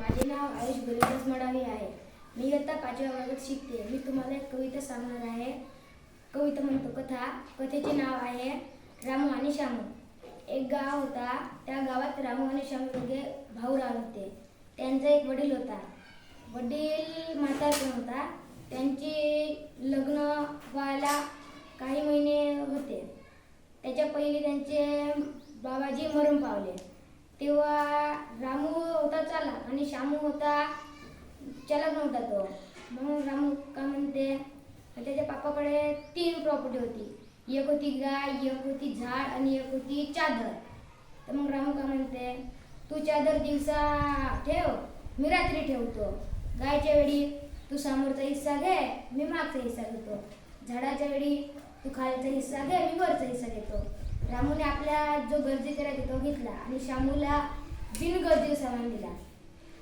माझे नाव आयुष गुरुदास मडावी आहे. मी इयत्ता पाचव्या वर्गात शिकते. मी तुम्हाला एक कविता सांगणार आहे. कविता म्हणतो कथा. कथेचे नाव आहे रामू आणि श्यामू. एक गाव होता. त्या गावात रामू आणि श्यामू दोघे भाऊ राहत. होते त्यांचा एक वडील होता. वडील म्हातारपण होता. त्यांचे लग्न व्हायला काही महिने होते. त्याच्या पहिले त्यांचे बाबाजी मरण पावले. तेव्हा रामू होता चाला आणि श्यामू होता चालक नव्हता तो. मग रामू का म्हणते त्याच्या पापाकडे तीन प्रॉपर्टी होती. एक होती गाय एक होती झाड आणि एक होती चादर. तर मग रामू का म्हणते तू चादर दिवसा ठेव मी रात्री ठेवतो. गायच्या वेळी तू समोरचा हिस्सा घे मी मागचा हिस्सा घेतो. झाडाच्या वेळी तू खालचा हिस्सा घे मी वरचा हिस्सा घेतो. रामूने आपल्या जो गरजेचा करायचा तो घेतला आणि श्यामूला बिनगरजेचं सामान दिला.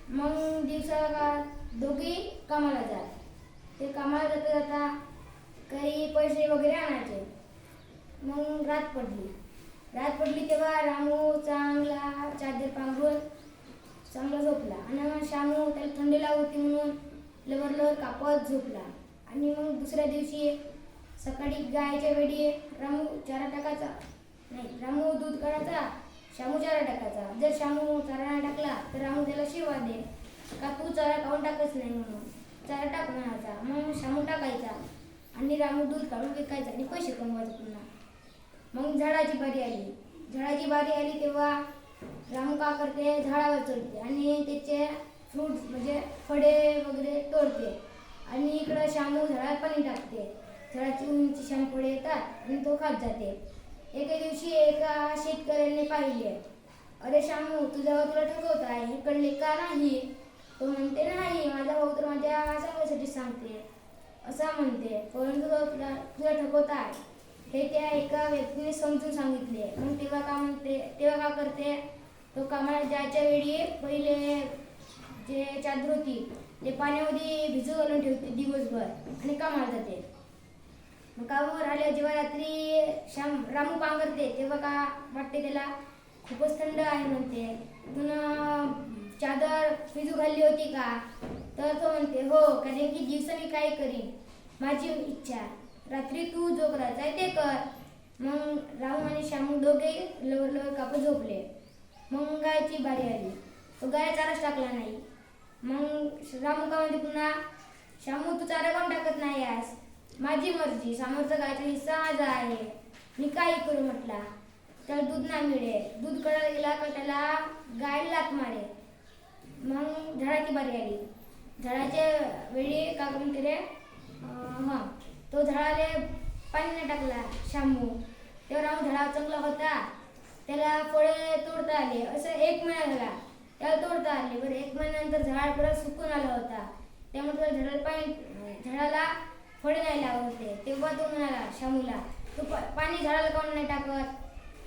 मग दिवसा का दोघी कामाला जात. ते कामाला जाता जाता काही पैसे वगैरे आणायचे. मग रात पडली. रात पडली तेव्हा रामू चांगला चादर पांघरून चांगला झोपला आणि श्यामू त्याला थंडी लागत होती म्हणून लवर लवर कापत झोपला. आणि मग दुसऱ्या दिवशी सकाळी गायच्या वेळी रामू चारा टाकायचा. नाही रामू दूध काढायचा शामू चारा टाकायचा. जर शामू चारा नाही टाकला तर रामू त्याला शिवा दे. का तू चारा काढून टाकत नाही म्हणून? चारा टाक म्हणायचा. मग शामू टाकायचा आणि रामू दूध काढून विकायचा आणि पैसे कमवायचे पुन्हा. मग झाडाची बारी आली. झाडाची बारी आली तेव्हा रामू का करते? झाडावर चढते आणि त्याचे फ्रूट्स म्हणजे फळे वगैरे तोडते. आणि इकडं शामू झाडात पाणी टाकते. झाडाची उंची शाम येतात आणि तो खात जाते. एके दिवशी एका शेतकऱ्याने पाहिले. अरे शामू तुझ्यावर तुला ठगवत आहे हे कळले का नाही? तो म्हणते नाही माझा भाऊ तर माझ्या सांगण्यासाठी सांगते. असा म्हणते परंतु तुला तुला ठगवत आहे. हे त्या एका व्यक्तीने समजून सांगितले. मग तेव्हा का म्हणते तेव्हा का करते? तो कामाला जायच्या वेळी पहिले जे चादर होती ते पाण्यामध्ये भिजू घालून ठेवते दिवसभर आणि कामाला जाते मग कामावर आल्या जेव्हा रात्री श्याम रामू पांघरते तेव्हा का वाटते त्याला खूपच थंड आहे म्हणते. पुन्हा चादर भिजू घालली होती का? तर तो म्हणते हो कारण की दिवसा मी काय करीन. माझी इच्छा. रात्री तू जो करायचा आहे ते कर. मग रामू आणि श्यामू दोघे लवर लवर काप झोपले. मग गायची बारी आली. तो गाय चाराच टाकला नाही. मग रामू का म्हणते पुन्हा श्यामू तू चारा कोण टाकत नाही आज? माझी मर्जी. समोरचा गायचा हिस्सा माझा आहे. मी काही करू म्हटला. त्याला दूध नाही मिळे दूध कळायला गेला का त्याला गाय लात मारे मग झाडाची बारी आली. झाडाच्या वेळी का करून रे? अं, हा. तो झाडाले पाणी नाही टाकला शांबू तेव्हा राहून झाडा चांगला होता. त्याला फळे तोडता आले. असं एक महिना झाला. त्याला तोडता आले. बरं एक महिन्यानंतर झाड परत सुकून आला होता. त्यामुळे त्याला झाडाला पाणी झाडाला फळे नाही लागत होते तेव्हा तो म्हणाला शामूला तू पाणी झाडाला काऊन नाही टाकत.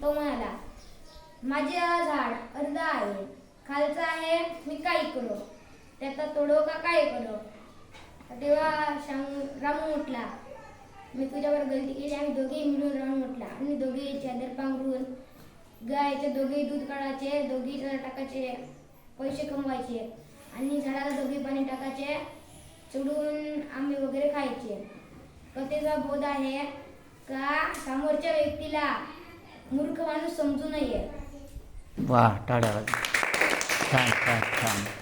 तो म्हणाला माझे झाड अर्ध आहे. खालचं आहे मी काही करू. त्याचा तोडो का काय करू? तेव्हा शामू रामू म्हटला मी तुझ्यावर गलती केली. आम्ही दोघेही मिळून राहून म्हटला आणि दोघेही चादर पांघरून गायचे दोघेही दूध काढायचे दोघेही टाकायचे पैसे कमवायचे आणि झाडाला दोघे पाणी टाकायचे चढून आंबे वगैरे खायचे. कथेचा बोध आहे. का? समोरच्या व्यक्तीला मूर्ख माणूस समजू नये. वा टाळ्या छान छान छान.